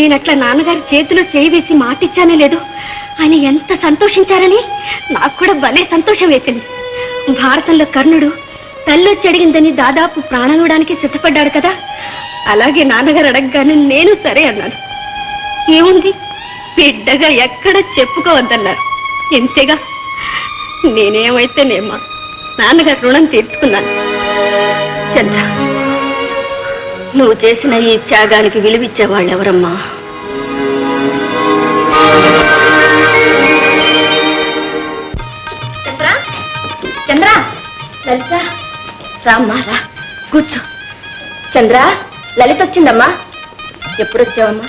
నేనట్లా నాన్నగారి చేతిలో చేయి వేసి మాటిచ్చానే లేదు. ఆయన ఎంత సంతోషించారని? నాకు కూడా భలే సంతోషం వేసింది. భారతంలో కర్ణుడు తల్లొచ్చి అడిగిందని దాదాపు ప్రాణమివ్వడానికి సిద్ధపడ్డాడు కదా. అలాగే నాన్నగారు అడగగానే నేను సరే అన్నాను. ఏముంది? బిడ్డగా ఎక్కడ చెప్పుకోవద్దన్నారు. ఎంతేగా నేనేమైతేనేమా నాన్నగారు రుణం తీర్చుకున్నాను. చంద్ర. నువ్వు చేసిన ఈ త్యాగానికి విలువిచ్చేవాళ్ళు ఎవరమ్మా చంద్ర? చంద్ర? లలిత? రామ్మా రా. కూర్చో. చంద్ర లలిత వచ్చిందమ్మా. ఎప్పుడు వచ్చావమ్మా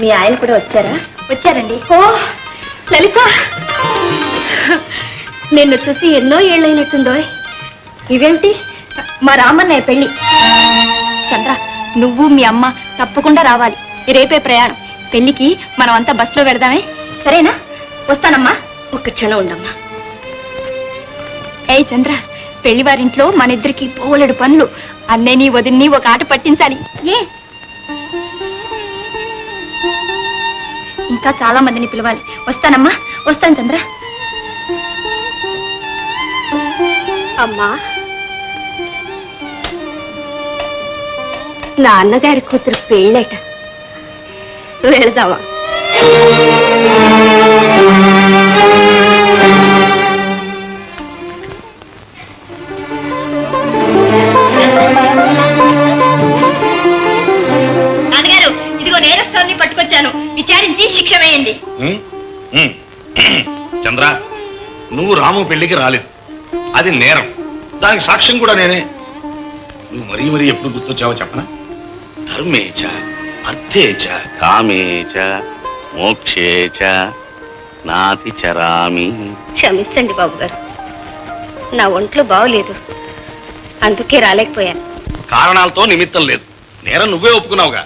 మీ ఆయన కూడా వచ్చారా? వచ్చారండి. ఓ లలిత! నిన్ను చూసి ఎన్నో ఏళ్ళైనట్టుందో ఇవేమిటి మా రామన్నయ్య పెళ్ళి చంద్ర నువ్వు మీ అమ్మ తప్పకుండా రావాలి. రేపే ప్రయాణం. పెళ్ళికి మనం అంతా బస్సులో పెడదామే సరేనా? వస్తానమ్మా. ఒక్క క్షణం ఉండమ్మా. ఏ చంద్ర పెళ్ళివారింట్లో మన ఇద్దరికి పోలడు పనులు. అన్నయ్యని వదిన్ని ఒక ఆట పట్టించాలి. ఏ? ఇంకా చాలా మందిని పిలవాలి. వస్తానమ్మా. వస్తాను చంద్ర. అమ్మా. నా అన్నగారి కూతురు పెళ్ళట. వెళదామా? నాన్నగారు ఇదిగో నేరస్తాన్ని పట్టుకొచ్చాను. విచారించి శిక్ష వేయండి. ఉమ్, ఉమ్. చంద్ర నువ్వు రాము పెళ్ళికి రాలేదు. అది నేరం. దానికి సాక్ష్యం కూడా నేనే. నువ్వు మరీ మరీ ఎప్పుడు గుర్తొచ్చావో చెప్పనా? ధర్మేచ అర్థేచ కామేచ మోక్షేచ నాతి చరామి క్షమించండి బాబు గారు నా ఒంట్లో బాగోలేదు అందుకే రాలేకపోయాను. కారణాలతో నిమిత్తం లేదు. నేరం నువ్వే ఒప్పుకున్నావుగా.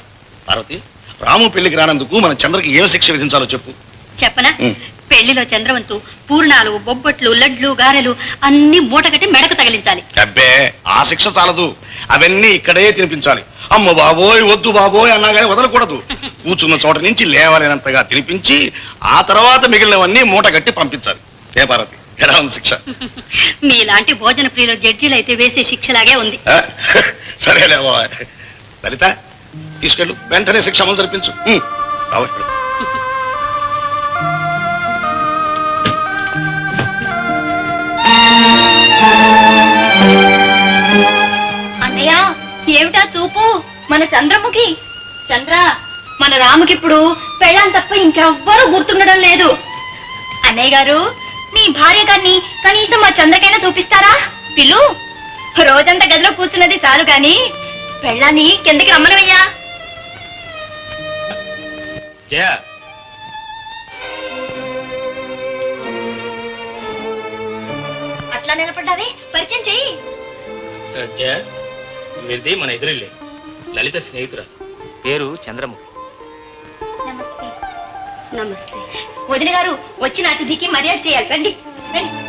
పార్వతి రాము పెళ్ళికి రానందుకు మన చంద్రకి ఏం శిక్ష విధించాలో చెప్పు. చెప్పనా. పెళ్ళిలో చంద్రవంతు పూర్ణాలు బొబ్బట్లు లడ్లు గారెలు అన్ని మూటగట్టి మెడకు తగిలించాలి. అబ్బే ఆ శిక్ష చాలదు. అవన్నీ ఇక్కడే తినిపించాలి. అమ్మ బాబోయ్ వద్దు బాబోయ్ అన్నా కానీ వదలకూడదు. కూర్చున్న చోట నుంచి లేవలేనంతగా తినిపించి ఆ తర్వాత మిగిలినవన్నీ మూట కట్టి పంపించాలి. ఏ పార్వతి ఎలా ఉంది శిక్ష? మీలాంటి భోజన ప్రియుల జడ్జీలు అయితే వేసే శిక్షలాగే ఉంది? సరేలే బాబోయ్. లలిత తీసుకెళ్ళు. వెంటనే శిక్ష అమలు జరిపించు ఏమిటా చూపు? మన చంద్రముఖి? చంద్ర మన రాముకి ఇప్పుడు పెళ్ళాం తప్ప ఇంకెవ్వరూ గుర్తుండడం లేదు. అన్నయ్య గారు మీ భార్య గారిని కనీసం మా చంద్రకైనా చూపిస్తారా? పిల్లు రోజంతా గదిలో కూర్చున్నది చాలు గాని పెళ్ళాన్ని కిందకి రమ్మనవయ్యా. జయ. అట్లా నిలబడ్డావే పరిచయం చెయ్యి. జయ. వీరిది మన ఎదురిల్లే. లలిత స్నేహితురా పేరు చంద్రముఖి. నమస్తే. నమస్తే. వదిన గారు వచ్చిన అతిథికి మర్యాద చేయాలి. రండి. రండి.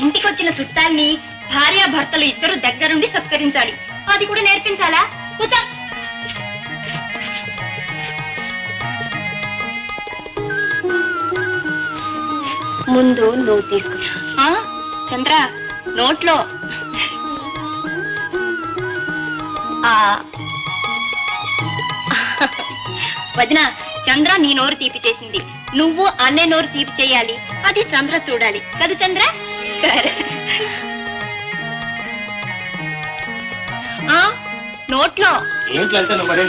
ఇంటికి వచ్చిన చుట్టాన్ని భార్య భర్తలు ఇద్దరు దగ్గరుండి సత్కరించాలి. అది కూడా నేర్పించాలా? కూర్చో. ముందు నువ్వు తీసుకో. చంద్ర నోట్లో. ఆ. వదిన చంద్ర నీ నోరు తీపి చేసింది. నువ్వు అన్నే నోరు తీపి చేయాలి. అది చంద్ర చూడాలి. కదా చంద్ర? ఆ, నోట్లో. నువ్వు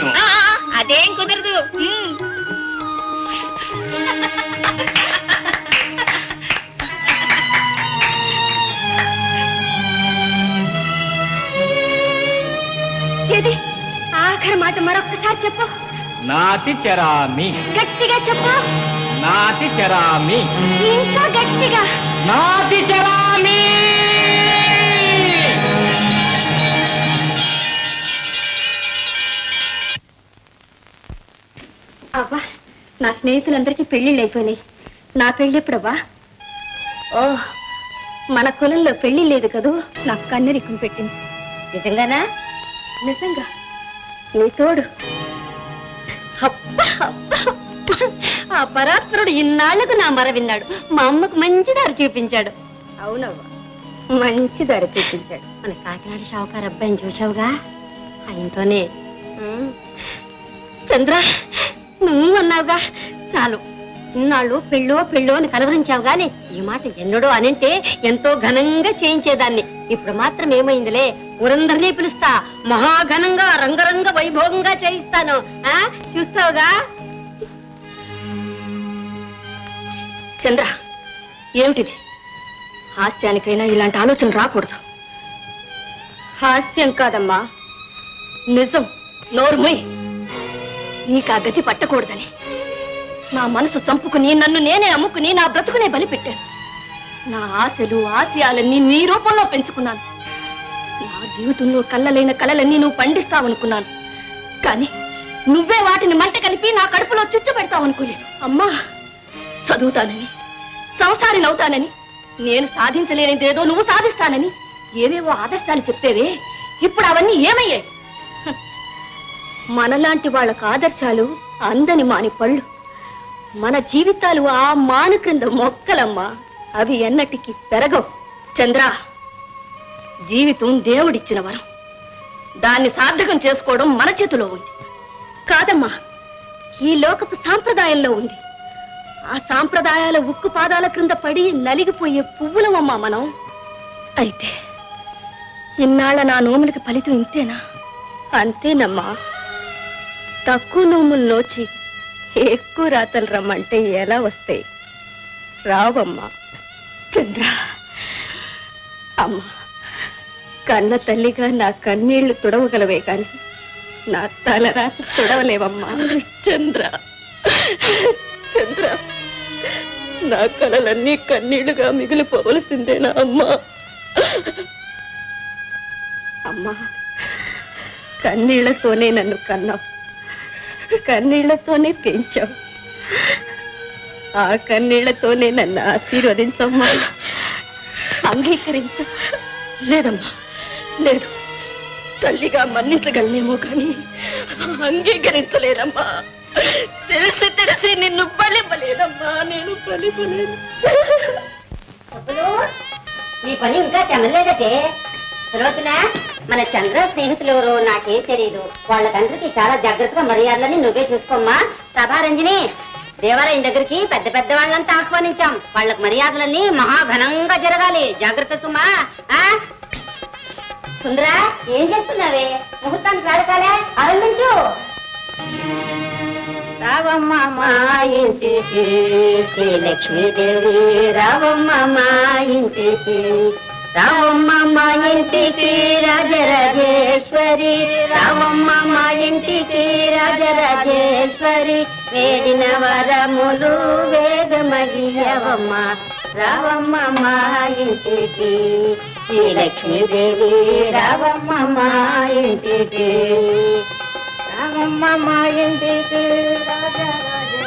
ఆ, ఆ, అదేం కుదరదు. ఉమ్. మాట మరొకసారి చెప్పు. నాతి చరామి. గట్టిగా చెప్పు. నాతి చరామి. ఇంకా గట్టిగా. నాతి చరామి. అవ్వా నా స్నేహితులందరికీ పెళ్ళిళ్ళు అయిపోయినాయి. నా పెళ్ళి ఎప్పుడవ్వా? ఓ మన కులంలో పెళ్ళి లేదు కదూ? నాకు కన్నెరికం పెట్టింది. నిజంగానా? నిజంగా. నీ తోడు. ఆ పరాత్పరుడు ఇన్నాళ్ళకు నా మర విన్నాడు. మా అమ్మకు మంచి దారి చూపించాడు. అవునవ్వా మంచి దారి చూపించాడు. మన కాకినాడ షావుకారు అబ్బాయిని చూసావుగా ఆయనతోనే ఉమ్. చంద్ర నువ్వు అన్నావుగా? చాలు. ఇన్నాళ్ళు పెళ్ళో పెళ్ళో అని కలవరించావు గాని ఈ మాట ఎన్నడో అనింటే ఎంతో ఘనంగా చేయించేదాన్ని. ఇప్పుడు మాత్రం ఏమైందిలే? ఊరందరినీ పిలుస్తా. మహాఘనంగా రంగరంగ వైభోగంగా చేయిస్తాను. ఆ చూస్తావుగా? చంద్ర ఏమిటిది? హాస్యానికైనా ఇలాంటి ఆలోచన రాకూడదు. హాస్యం కాదమ్మా. నిజం నోరుమొయ్ నీకు ఆ గతి పట్టకూడదని. నా మనసు చంపుకుని నన్ను నేనే అమ్ముకుని నా బ్రతుకునే బలిపెట్టాను నా ఆశలు ఆశయాలన్నీ నీ రూపంలో పెంచుకున్నాను. నా జీవితంలో కళ్ళలైన కళలన్నీ నువ్వు పండిస్తావనుకున్నాను. కానీ నువ్వే వాటిని మంట కలిపి నా కడుపులో చుచ్చు పెడతావనుకోలేదు. అమ్మా చదువుతానని సంసారినవుతానని నేను సాధించలేనిదేదో నువ్వు సాధిస్తానని ఏవేవో ఆదర్శాలు చెప్పేవే ఇప్పుడు అవన్నీ ఏమయ్యాయి? మనలాంటి వాళ్ళకు ఆదర్శాలు అందని మాని పళ్ళు మన జీవితాలు ఆ మాను క్రింద మొక్కలమ్మా. అవి ఎన్నటికి పెరగవు. చంద్ర జీవితం దేవుడిచ్చిన వరం. దాన్ని సార్థకం చేసుకోవడం మన చేతిలో ఉంది. కాదమ్మా ఈ లోకపు సాంప్రదాయంలో ఉంది. ఆ సాంప్రదాయాల ఉక్కు పాదాల క్రింద పడి నలిగిపోయే పువ్వులమమ్మా మనం. అయితే ఇన్నాళ్ళ నా నోములకి ఫలితం ఇంతేనా? అంతేనమ్మా. తక్కువ నోములు నోచి ఎక్కువ రాతలు రమ్మంటే ఎలా వస్తాయి? రావమ్మా. చంద్ర. అమ్మా కన్న తల్లిగా నా కన్నీళ్ళు తుడవగలవే కాని నా తలరాత తుడవలేవమ్మా. చంద్ర చంద్ర నా కళలన్నీ కన్నీళ్ళుగా మిగిలిపోవలసిందేనా అమ్మా. అమ్మా కన్నీళ్ళతోనే నన్ను కన్నావు. కన్నీళ్ళతోనే పెంచావు. ఆ కన్నీళ్ళతోనే నన్ను ఆశీర్వదించమ్మా. అంగీకరించు. లేదమ్మా లేదు. తల్లిగా మన్నించగలనేమో కానీ అంగీకరించలేదమ్మా. తెలిసి తెలిసి నిన్ను బలివ్వలేదమ్మా నేను బలివ్వలేదు నీ పని ఇంకా తెమలేదటే. రోజున మన చంద్ర స్నేహితులు ఎవరో నాకేం తెలియదు వాళ్ళకందరికి చాలా జాగ్రత్తగా మర్యాదలని నువ్వే చూసుకోమ్మా. సభారంజని దేవాలయం దగ్గరికి పెద్ద పెద్ద వాళ్ళంతా ఆహ్వానించాం. వాళ్ళకి మర్యాదలన్నీ మహాఘనంగా జరగాలి. జాగ్రత్త సుమా. ఆ? సుందరా ఏం చేస్తున్నావే? ముహూర్తానికి వేడకాలే ఆరంభించు రావమ్మ మా ఇంటికి శ్రీ లక్ష్మీదేవి. రావమ్మ మా ఇంటికి రావమ్మ మా ఇంటికి రాజరాజేశ్వరి రావమ్మ మా ఇంటికి రాజరాజేశ్వరి వేడిన వరములు వేగమగియవమ్మ రావమ్మ మా ఇంటికి శ్రీలక్ష్మీదేవి రావమ్మ మా ఇంటికి. రావమ్మ మా ఇంటికి రాజరాజేశ్వరి.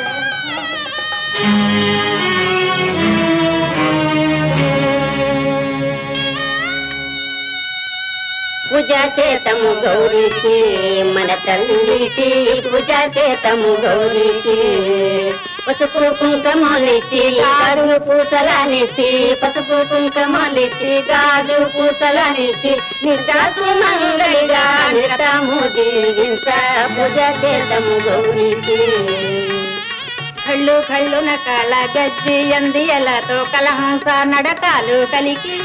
పూజ చేతము గౌరీకి మన తల్లికి పూజ చేతము గౌరీకి. పసుపు కుంకుమలిచ్చి గాజు పూసలనిచి పసుపు కుంకుమలిచ్చి గాజు పూసలనిచి నిజాసు మంగళిగా నిరతము దీవించ పూజ చేతము గౌరీకి. కళ్ళు కళ్ళు నకాల గజ్జి ఎందియలతో కలహంస నడకాలు కలికి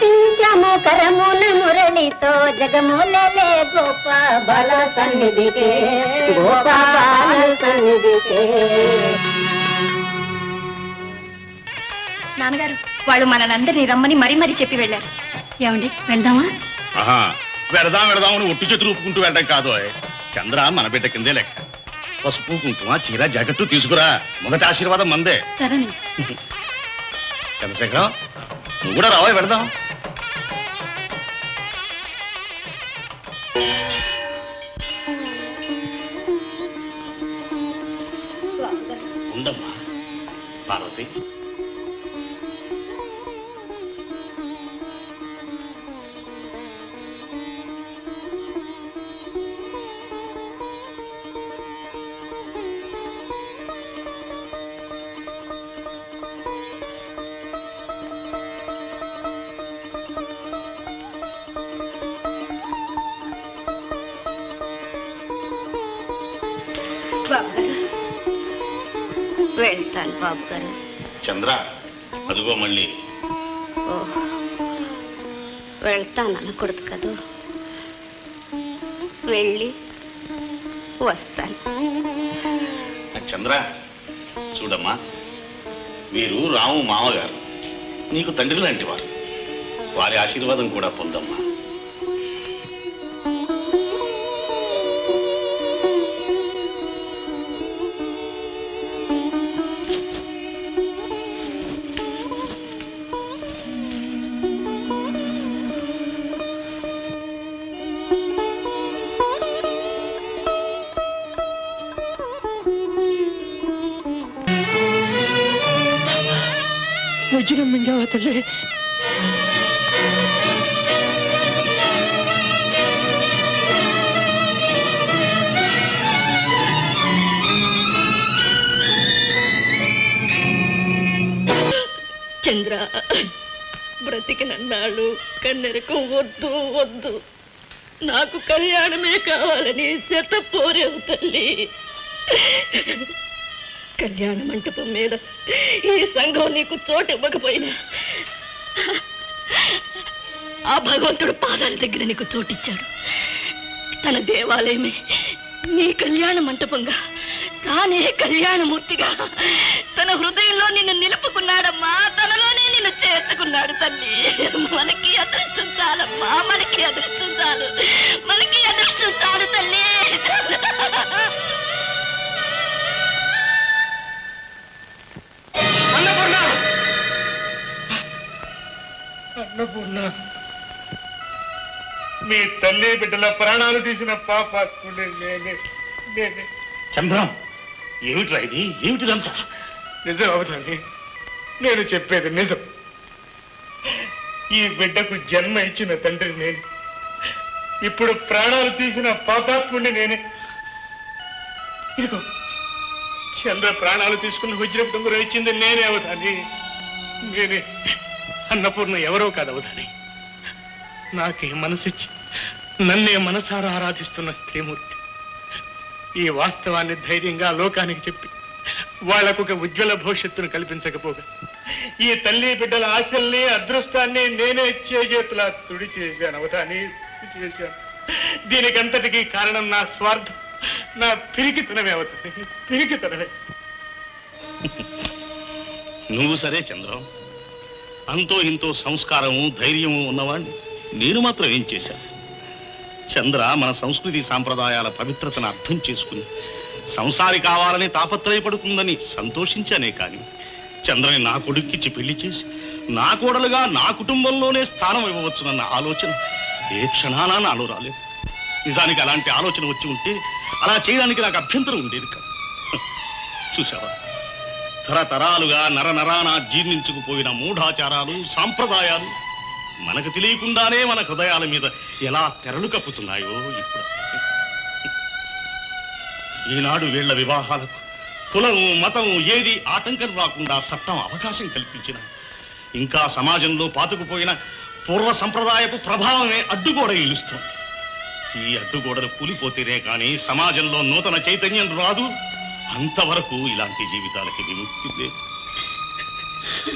పించము కరమున మురళితో జగములలే గోప బాల సన్నిధికే. గోప బాల సన్నిధికే. నాన్నగారు వాళ్ళు మనలందరినీ రమ్మని మరీ మరీ చెప్పి వెళ్ళారు. ఏమండి వెళ్దామా? ఆహా వెడదాం వెడదాం అని ఒట్టు చేతులు ఊపుకుంటూ వెళ్ళడం కాదు. చంద్ర మన బిడ్డ కిందే లెక్క. పసుపు కుంకుమ చీర జాకెట్టు తీసుకురా. మొదటి ఆశీర్వాదం మందే. చంద్రశేఖరం నువ్వు కూడా రావా వెడదాం ఉందమ్మా పార్వతి. వెళ్తాను బాబు గారు. చంద్ర అదిగో మళ్ళీ. వెళ్తాను అనకూడదు కదూ. వెళ్ళి వస్తాను. చంద్ర చూడమ్మా వీరు రాము మామగారు. నీకు తండ్రి లాంటి వారు. వారి ఆశీర్వాదం కూడా పొందమ్మా. వజ్రం మింగావా తల్లి. చంద్ర బ్రతికినన్నాళ్ళు కన్నెరకు వద్దు వద్దు. నాకు కళ్యాణమే కావాలని శతపోరేవు తల్లి. కళ్యాణ మంటపం మీద ఈ సంఘం నీకు చోటు ఇవ్వకపోయినా ఆ భగవంతుడు పాదాల దగ్గర నీకు చోటిచ్చాడు. తన దేవాలయమే నీ కళ్యాణ మంటపంగా తానే కళ్యాణమూర్తిగా తన హృదయంలో నిన్ను నిలుపుకున్నాడమ్మా. తనలోనే నిన్ను చేర్చుకున్నాడు తల్లి. మనకి అదృష్టం చాలమ్మా మనకి అదృష్టం చాలు. అన్నపూర్ణ మీ తల్లి బిడ్డల ప్రాణాలు తీసిన పాపాత్ముడే నేనే నేనే. చంద్రం ఏమిట్రా ఇది? ఏమిటిదంతా? నిజం అవుతుంది నేను చెప్పేది నిజం. ఈ బిడ్డకు జన్మ ఇచ్చిన తండ్రి నేను. ఇప్పుడు ప్రాణాలు తీసిన పాపాత్ముడిని నేనే. ఇదిగో. చంద్ర ప్రాణాలు తీసుకుని వజ్రపు కూడా ఇచ్చింది నేనే అవుతాని నేనే. అన్నపూర్ణ ఎవరో కాదు నాకే మనసిచ్చి నన్నే మనసారా ఆరాధిస్తున్న స్త్రీమూర్తి. ఈ వాస్తవాన్ని ధైర్యంగా లోకానికి చెప్పి వాళ్ళకు ఒక ఉజ్వల భవిష్యత్తును కల్పించకపోగా ఈ తల్లి బిడ్డల ఆశల్ని అదృష్టాన్ని నేనే చేజేతులా తుడి చేశాను అవతాని చేశాను. దీనికంతటికీ కారణం నా స్వార్థం నా పిరికితనమే అవుతుంది పిరికితనమే. నువ్వు సరే చంద్రం. అంతో ఇంతో సంస్కారము ధైర్యము ఉన్నవాణ్ణి నేను మాత్రం ఏం చేశాను చంద్ర మన సంస్కృతి సాంప్రదాయాల పవిత్రతను అర్థం చేసుకుని సంసారి కావాలని తాపత్రయపడుతుందని సంతోషించానే కానీ చంద్రని నా కొడుక్కిచ్చి పెళ్ళి చేసి నా కోడలుగా నా కుటుంబంలోనే స్థానం ఇవ్వవచ్చునన్న ఆలోచన ఏ క్షణాన నాలో రాలేదు. నిజానికి అలాంటి ఆలోచన వచ్చి ఉంటే అలా చేయడానికి నాకు అభ్యంతరం ఉండేది కాదు. చూసావా తరతరాలుగా నరనరాన జీర్ణించుకుపోయిన మూఢాచారాలు సాంప్రదాయాలు మనకు తెలియకుండానే మన హృదయాల మీద ఎలా తెరలు కప్పుతున్నాయో ఇప్పుడు. ఈనాడు వీళ్ళ వివాహాలకు కులం మతం ఏది ఆటంకం రాకుండా చట్టం అవకాశం కల్పించిన ఇంకా సమాజంలో పాతుకుపోయిన పూర్వ సంప్రదాయపు ప్రభావమే అడ్డుగోడ ఇలుస్తుంది ఈ అడ్డుగోడలు కూలిపోతేనే కానీ సమాజంలో నూతన చైతన్యం రాదు అంతవరకు ఇలాంటి జీవితాలకి విముక్తి లేదు.